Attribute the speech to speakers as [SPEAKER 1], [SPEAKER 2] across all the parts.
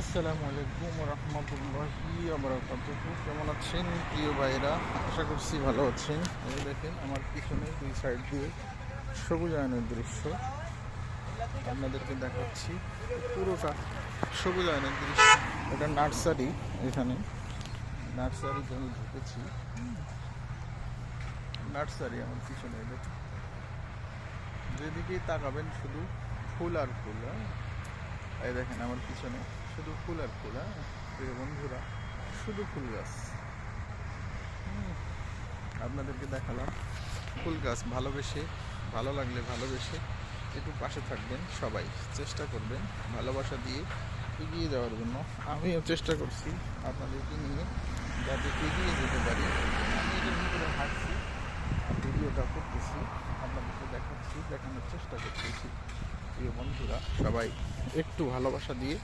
[SPEAKER 1] আসসালামু আলাইকুম রহমতুল্লাহি আবরাকাতুহু কেমন আছেন প্রিয় ভাইরা আশা করছি ভালো আছেন। এই দেখেন আমার পিছনে দুই সাইড দিয়ে সবুজ আয়নের দৃশ্য। আপনাদেরকে দেখাচ্ছি পুরোটা সবুজ আয়নের দৃশ্য। এটা নার্সারি এখানে। নার্সারিতে আমি ঢুকেছি। নার্সারি আমার পিছনে দেখেন। যেদিকেই তাকাবেন শুধু ফুল আর ফুল হ্যাঁ? এই দেখেন আমার পিছনে। শুধু ফুল আর ফুল হ্যাঁ? প্রিয় বন্ধুরা, শুধু ফুল গাছ। আপনাদেরকে দেখালাম ফুল গাছ ভালোবেসে, ভালো লাগলে ভালোবেসে একটু পাশে থাকবেন সবাই। চেষ্টা করবেন ভালোবাসা দিয়ে এগিয়ে যাওয়ার জন্য। আমিও চেষ্টা করছি আপনাদেরকে নিয়ে যাতে এগিয়ে যেতে পারি। আমি এটার ভিতরে হাঁটছি ভিডিওটা করতেছি, আপনাদেরকে দেখাচ্ছি, দেখানোর চেষ্টা করতেছি। প্রিয় বন্ধুরা, সবাই একটু ভালোবাসা দিয়ে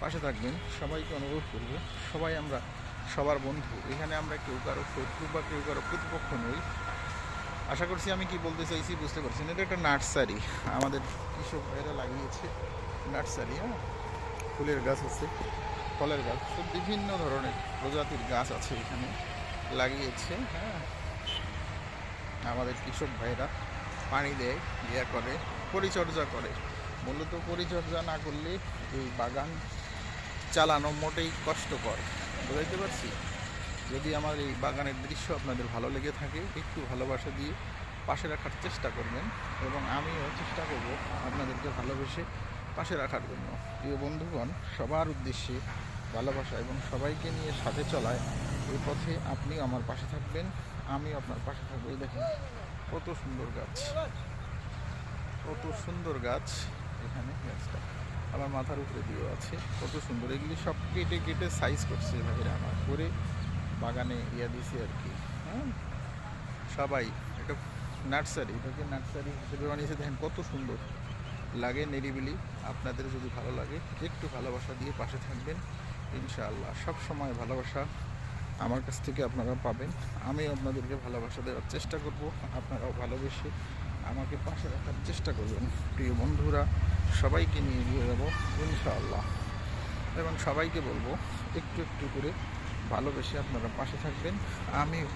[SPEAKER 1] পাশে থাকবেন, সবাইকে অনুরোধ করব, সবাই আমরা সবার বন্ধু। এখানে আমরা কেউ কারও শত্রু বা কেউ কারও প্রতিপক্ষ নই। আশা করছি আমি কি বলতে চাইছি বুঝতে পারছেন, এটা একটা নার্সারি। আমাদের কৃষক ভাইরা লাগিয়েছে নার্সারি হ্যাঁ? ফুলের গাছ আছে, ফলের গাছ সব বিভিন্ন ধরনের প্রজাতির গাছ আছে এখানে লাগিয়েছে হ্যাঁ? আমাদের কৃষক ভাইরা পানি দেয়, ইয়া করে, পরিচর্যা করে। মূলত পরিচর্যা না করলে এই বাগান চালানো মোটেই কষ্টকর। বুঝাইতে পারছি? যদি আমার এই বাগানের দৃশ্য আপনাদের ভালো লেগে থাকে, একটু ভালোবাসা দিয়ে পাশে রাখার চেষ্টা করবেন এবং আমিও চেষ্টা করব আপনাদেরকে ভালোবেসে পাশে রাখার জন্য। প্রিয় বন্ধুগণ, সবার উদ্দেশ্যে ভালোবাসা এবং সবাইকে নিয়ে সাথে চলায় এই পথে আপনিও আমার পাশে থাকবেন আমি আপনার পাশে থাকব। এই দেখেন, কত সুন্দর গাছ। কত সুন্দর গাছ এখানে গাছটা আমার মাথার উপরে দিয়ে আছে। কত সুন্দর। এগুলি সব কেটে কেটে সাইজ করছে ভাইরা আমার করে বাগানে ইয়া দিছে আর কি। হ্যাঁ? সবাই, এটা নার্সারি, এটাকে নার্সারি হিসেবে বানিয়েছে। দেখেন কত সুন্দর লাগে নিরিবিলি। আপনাদের যদি ভালো লাগে, একটু ভালোবাসা দিয়ে পাশে থাকবেন, ইনশাআল্লাহ। সব সময় ভালোবাসা আমার কাছ থেকে আপনারা পাবেন। আমি আপনাদেরকে ভালোবাসা দেওয়ার চেষ্টা করব, আপনারাও ভালোবেসে আমাকে পাশে রাখার চেষ্টা করবেন। প্রিয় বন্ধুরা সবাইকে নিয়ে এগিয়ে যাব, ইনশাআল্লাহ। এবং সবাইকে বলব, একটু একটু করে ভালোবেসে আপনারা পাশে থাকবেন। আমি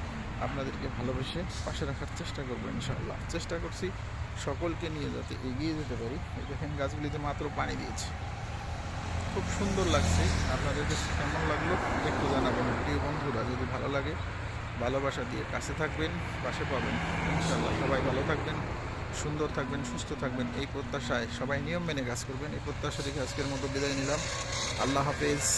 [SPEAKER 1] আপনাদেরকে ভালোবেসে পাশে রাখার চেষ্টা করব, ইনশাআল্লাহ। চেষ্টা করছি সকলকে নিয়ে যাতে এগিয়ে যেতে পারি। দেখেন গাছগুলিতে মাত্র পানি দিয়েছি। খুব সুন্দর লাগছে। আপনাদেরকে কেমন লাগল একটু জানাবেন। প্রিয় বন্ধুরা, যদি ভালো লাগে, ভালোবাসা দিয়ে কাছে থাকবেন, পাশে পাবেন। ইনশাআল্লাহ সবাই ভালো থাকবেন। সুন্দর থাকবেন, সুস্থ থাকবেন এই প্রত্যাশায় সবাই নিয়ম মেনে কাজ করবেন। এই প্রত্যাশা থেকে আজকের মতো বিদায় নিলাম। আল্লাহ হাফেজ।